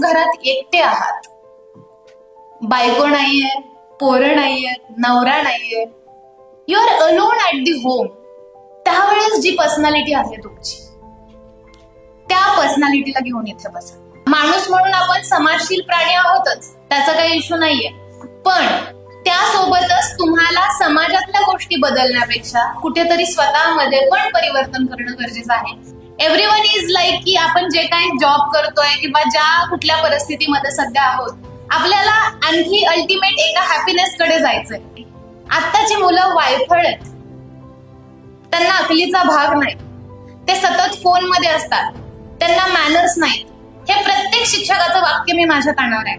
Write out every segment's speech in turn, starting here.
घरात एकटे आहात. बायको नाहीये पोरं नाहीये नवरा नाहीये. You are alone at the home त्यावेळेस जी पर्सनॅलिटी आहे तुमची त्या पर्सनॅलिटीला घेऊन इथे बसा. माणूस म्हणून आपण समाजशील प्राणी आहोतच त्याचा काही इश्यू नाहीये. पण त्यासोबतच तुम्हाला समाजातल्या गोष्टी बदलण्यापेक्षा कुठेतरी स्वतःमध्ये पण परिवर्तन करणं गरजेचं आहे. एव्हरी वन इज लाईक की आपण जे काही जॉब करतोय किंवा ज्या कुठल्या परिस्थितीमध्ये सध्या आहोत आपल्याला आणखी अल्टिमेट एका हॅपीनेस कडे जायचंय. आत्ताची मुलं वायफळ आहेत त्यांना अकलीचा भाग नाही. ते सतत फोनमध्ये असतात. त्यांना मॅनर्स नाहीत. हे प्रत्येक शिक्षकाचं वाक्य मी माझ्या कानावर आहे.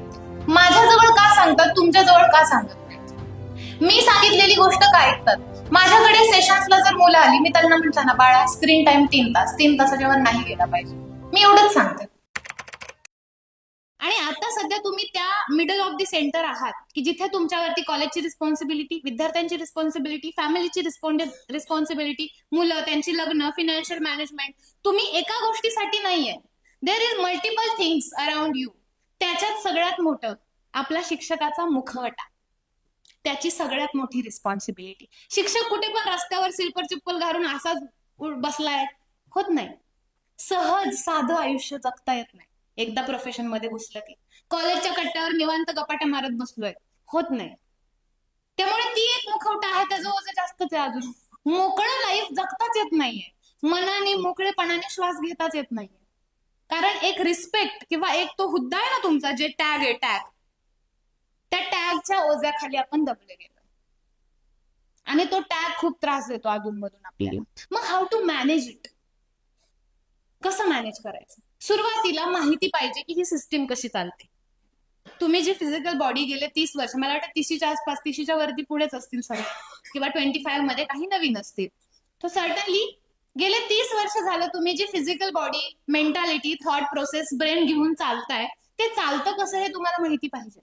माझ्याजवळ का सांगतात तुमच्याजवळ का सांगत नाही मी सांगितलेली गोष्ट काय ऐकतात? माझ्याकडे सेशन्सला जर मुलं आली मी त्यांना म्हटलं ना बाळा स्क्रीन टाइम तीन तास तीन तासाच्या वर नाही गेला पाहिजे. मी एवढंच सांगते. आणि आता सध्या तुम्ही त्या मिडल ऑफ दी सेंटर आहात की जिथे तुमच्यावरती कॉलेजची रिस्पॉन्सिबिलिटी विद्यार्थ्यांची रिस्पॉन्सिबिलिटी फॅमिलीची रिस्पॉन्सिबिलिटी मुलं त्यांची लग्न फिनान्शियल मॅनेजमेंट तुम्ही एका गोष्टीसाठी नाहीये. There is multiple things around you त्याच्यात सगळ्यात मोठं आपला शिक्षकाचा मुखवटा. त्याची सगळ्यात मोठी रिस्पॉन्सिबिलिटी शिक्षक कुठे पण रस्त्यावर सिल्पर चिप्पल घालून असाच बसलाय होत नाही. सहज साधं आयुष्य जगता येत नाही. एकदा प्रोफेशनमध्ये घुसलं की. कॉलेजच्या कट्ट्यावर निवांत गपाट्या मारत बसलोय होत नाही. त्यामुळे ती एक मुखवटा आहे त्याचं ओझं जास्तच आहे अजून. मोकळं लाईफ जगताच येत नाहीये. मनाने मोकळेपणाने श्वास घेताच येत नाहीये. कारण एक रिस्पेक्ट किंवा एक तो हुद्दा आहे ना तुमचा जे टॅग आहे टॅग त्या टॅगच्या ओझ्याखाली आपण दबले गेलो. आणि तो टॅग खूप त्रास देतो अधूनमधून आपल्याला. मग हाऊ टू मॅनेज इट कसं मॅनेज करायचं? सुरुवातीला माहिती पाहिजे की ही सिस्टीम कशी चालते. तुम्ही जी फिजिकल बॉडी गेले तीस वर्ष मला वाटतं तिशीच्या आसपास तिशीच्या वरती पुढेच असतील सगळे. किंवा ट्वेंटी फाईव्हमध्ये काही नवीन असतील. तर सर्टनली गेले तीस वर्ष झालं तुम्ही जी physical body mentality thought process brain घेऊन चालताय ते चालतं कसं हे तुम्हाला माहिती पाहिजे.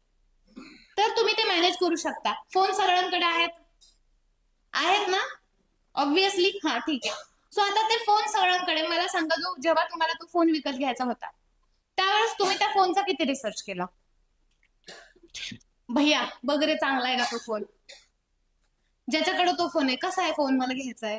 तर तुम्ही ते मॅनेज करू शकता. फोन सगळ्यांकडे आहेत. आहेत ना? ऑब्विसली हा ठीक आहे. सो आता ते फोन सगळ्यांकडे मला सांगा जो जेव्हा तुम्हाला तो फोन विकत घ्यायचा होता त्यावेळेस तुम्ही त्या फोनचा किती रिसर्च केला? भैया बघ रे चांगला आहे का तो फोन ज्याच्याकडे तो फोन आहे कसा आहे फोन मला घ्यायचा आहे.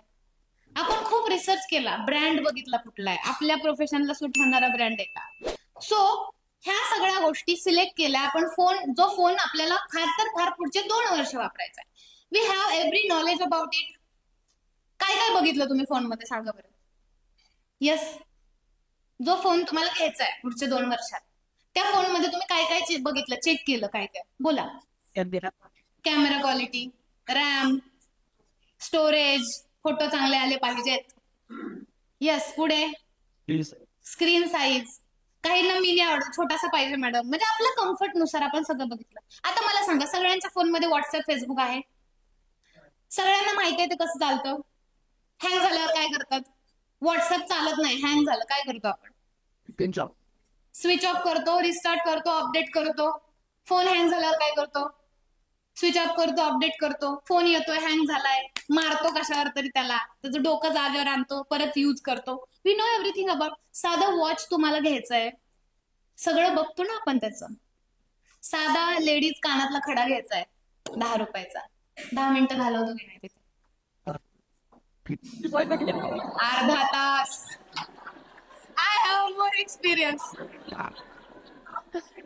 आपण खूप रिसर्च केला. ब्रँड बघितला कुठला आहे. आपल्या प्रोफेशनला सूट होणारा ब्रँड आहे का? सो ह्या सगळ्या गोष्टी सिलेक्ट केल्या आपण फोन जो फोन आपल्याला फार तर फार पुढचे दोन वर्ष वापरायचा आहे. We have every knowledge about it काय काय बघितलं तुम्ही फोनमध्ये? सांगा बरं. येस जो फोन तुम्हाला घ्यायचा आहे पुढच्या दोन वर्षात त्या फोनमध्ये तुम्ही काय काय बघितलं? चेक केलं काय काय? बोला. Camera. Quality RAM storage photo चांगले आले पाहिजेत. येस पुढे? स्क्रीन साईज काहींना मिनी आवडत. छोटासा पाहिजे मॅडम म्हणजे आपल्या कम्फर्टनुसार आपण सगळं बघितलं. आता मला सांगा सगळ्यांच्या फोनमध्ये व्हॉट्सअप फेसबुक आहे? सगळ्यांना माहिती आहे ते कसं चालतं? हँग झाल्यावर काय करतात? व्हॉट्सअप चालत नाही. हँग झालं. काय करतो आपण? स्विच ऑफ करतो रिस्टार्ट करतो अपडेट करतो. फोन हँग झाल्यावर काय करतो? स्विच ऑफ करतो अपडेट करतो. फोन येतोय हँग झालाय. मारतो कशावर तरी त्याला. त्याचं डोकं जागेवर आणतो परत यूज करतो. वी नो एव्हरीथिंग अबाउट साधं वॉच तुम्हाला घ्यायचं आहे सगळं बघतो ना आपण त्याचं. साधा लेडीज कानातला खडा घ्यायचा आहे दहा रुपयाचा. दहा मिनिटं घालवतो की नाही तिथे. अर्धा तास. I have more experience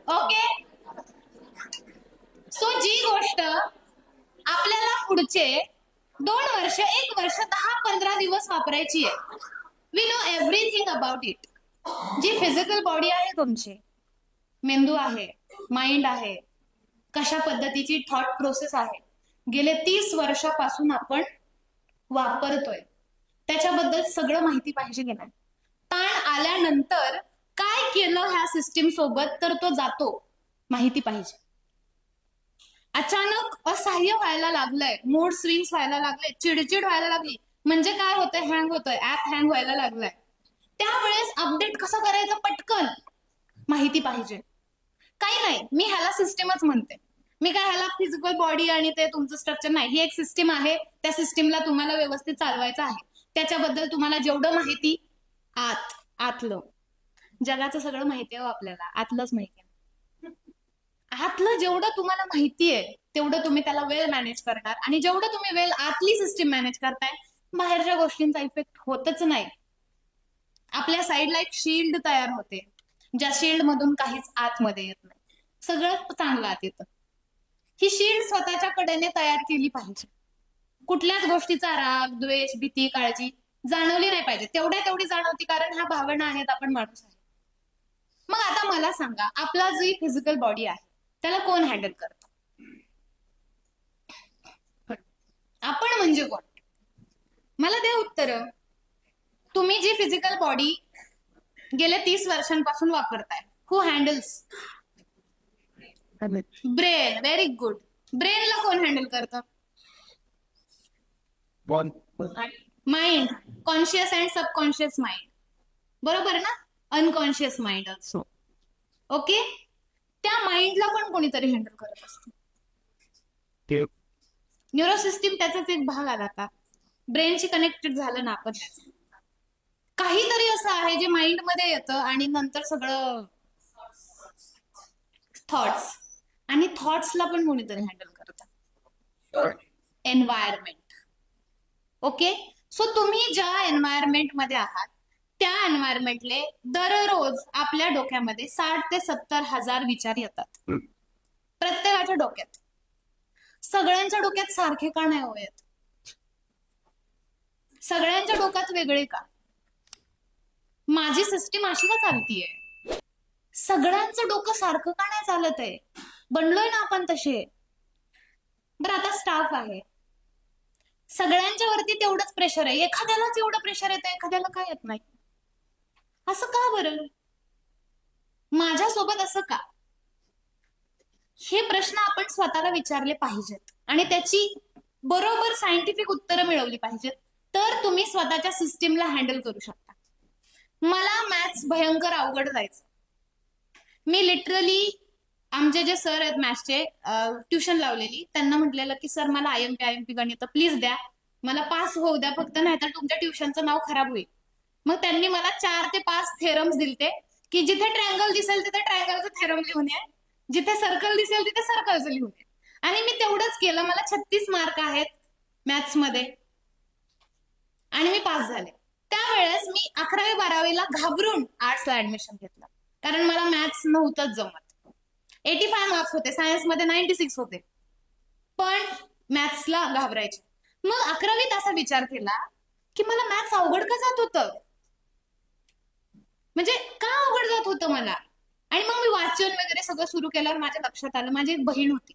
okay so जी गोष्ट आपल्याला पुढचे दोन वर्ष एक वर्ष दहा पंधरा दिवस वापरायची आहे. We know everything about it G physical body आहे तुमची मेंदू आहे माइंड आहे कशा पद्धतीची थॉट प्रोसेस आहे गेले तीस वर्षापासून आपण वापरतोय. त्याच्याबद्दल सगळं माहिती पाहिजे की नाही. ताण आल्यानंतर काय केलं ह्या सिस्टीम सोबत तर तो जातो. माहिती पाहिजे. अचानक असह्य व्हायला लागलंय. मूड स्विंग्स व्हायला लागले. चिडचिड व्हायला लागली. म्हणजे काय होतंय? हँग होतोय. ऍप हँग व्हायला लागलाय. त्यावेळेस अपडेट कसं करायचं पटकन? माहिती पाहिजे. काही नाही. मी ह्याला सिस्टमच म्हणते. मी काय ह्याला फिजिकल बॉडी आणि ते तुमचं स्ट्रक्चर नाही. ही एक सिस्टीम आहे. त्या सिस्टीमला तुम्हाला व्यवस्थित चालवायचं आहे. त्याच्याबद्दल तुम्हाला जेवढं माहिती आत आतलं. जगाचं सगळं माहिती आहे हो आपल्याला. आतलंच माहिती आहे. आतलं जेवढं तुम्हाला माहिती आहे तेवढं तुम्ही त्याला वेल मॅनेज करणार. आणि जेवढं तुम्ही वेल आतली सिस्टीम मॅनेज करताय बाहेरच्या गोष्टींचा इफेक्ट होतच नाही. आपल्या साईडला एक शिल्ड तयार होते. ज्या शिल्ड मधून काहीच आतमध्ये येत नाही. सगळं चांगलं आत येतं. ही शिल्ड स्वतःच्या कडेने तयार केली पाहिजे. कुठल्याच गोष्टीचा राग द्वेष भीती काळजी जाणवली नाही पाहिजे. तेवढ्या तेवढी जाणवती कारण ह्या भावना आहेत आपण माणूस आहे. मग आता मला सांगा आपला जी फिजिकल बॉडी आहे त्याला कोण हँडल करत? आपण म्हणजे कोण? मला द्या उत्तर. तुम्ही जी फिजिकल बॉडी गेल्या तीस वर्षांपासून वापरताय who handles brain very good ब्रेनला कोण हँडल करतं. Mind conscious and subconscious mind बरोबर ना? अनकॉन्शियस माइंड ऑल्सो ओके त्या माइंडला पण कोणीतरी हँडल करत असतं. न्यूरो सिस्टीम त्याचाच एक भाग आला आता. ब्रेनशी कनेक्टेड झालं ना आपण. काहीतरी असं आहे जे माइंडमध्ये येतं आणि नंतर सगळं थॉट्स आणि थॉट्सला पण कोणीतरी हँडल करतं एन्व्हायरमेंट ओके सो तुम्ही ज्या एन्व्हायरमेंटमध्ये आहात त्या एन्व्हायरमेंटले दररोज आपल्या डोक्यामध्ये साठ ते सत्तर हजार विचार येतात. प्रत्येकाच्या डोक्यात. सगळ्यांच्या डोक्यात सारखे का नाही हो सगळ्यांच्या डोक्यात वेगळे का? माझी सिस्टीम अशी का चालतीये? सगळ्यांचं डोकं सारखं का नाही चालत आहे? बनलोय ना आपण तसे. बरं आता स्टाफ आहे. सगळ्यांच्या वरती तेवढंच प्रेशर आहे. एखाद्यालाच एवढं प्रेशर येतं एखाद्याला काय येत नाही. असं का बरं? माझ्यासोबत असं का? हे प्रश्न आपण स्वतःला विचारले पाहिजेत आणि त्याची बरोबर सायंटिफिक उत्तरं मिळवली पाहिजेत. तर तुम्ही स्वतःच्या सिस्टीमला हँडल करू शकता. मला मॅथ्स भयंकर अवघड जायचं. मी लिटरली आमचे जे सर आहेत मॅथ्सचे ट्युशन लावलेली त्यांना म्हटलेलं की सर मला I M P I M P गणित प्लीज द्या. मला पास होऊ द्या फक्त नाहीतर तुमच्या ट्युशनचं नाव खराब होईल. मग त्यांनी मला चार ते पाच थेरम्स दिलते की जिथे ट्रँगल दिसेल तिथे ट्रँगलचं थेरम लिहून ये. जिथे सर्कल दिसेल तिथे सर्कलचं लिहून ये. आणि मी तेवढंच केलं मला छत्तीस मार्क आहेत मॅथ्समध्ये. आणि मी पास झाले. त्यावेळेस मी अकरावी बारावीला घाबरून आर्ट्सला ऍडमिशन घेतलं. कारण मला मॅथ्स नव्हतंच जमत. एटी फाय मार्क्स होते सायन्समध्ये नाईन्टी सिक्स होते. पण मॅथ्सला घाबरायचे. मग अकरावीत असा विचार केला की मला मॅथ्स अवघड का जात होतं? म्हणजे का अवघड जात होतं मला? आणि मग मी वाचन वगैरे सगळं सुरू केल्यावर माझ्या लक्षात आलं. माझी एक बहीण होती.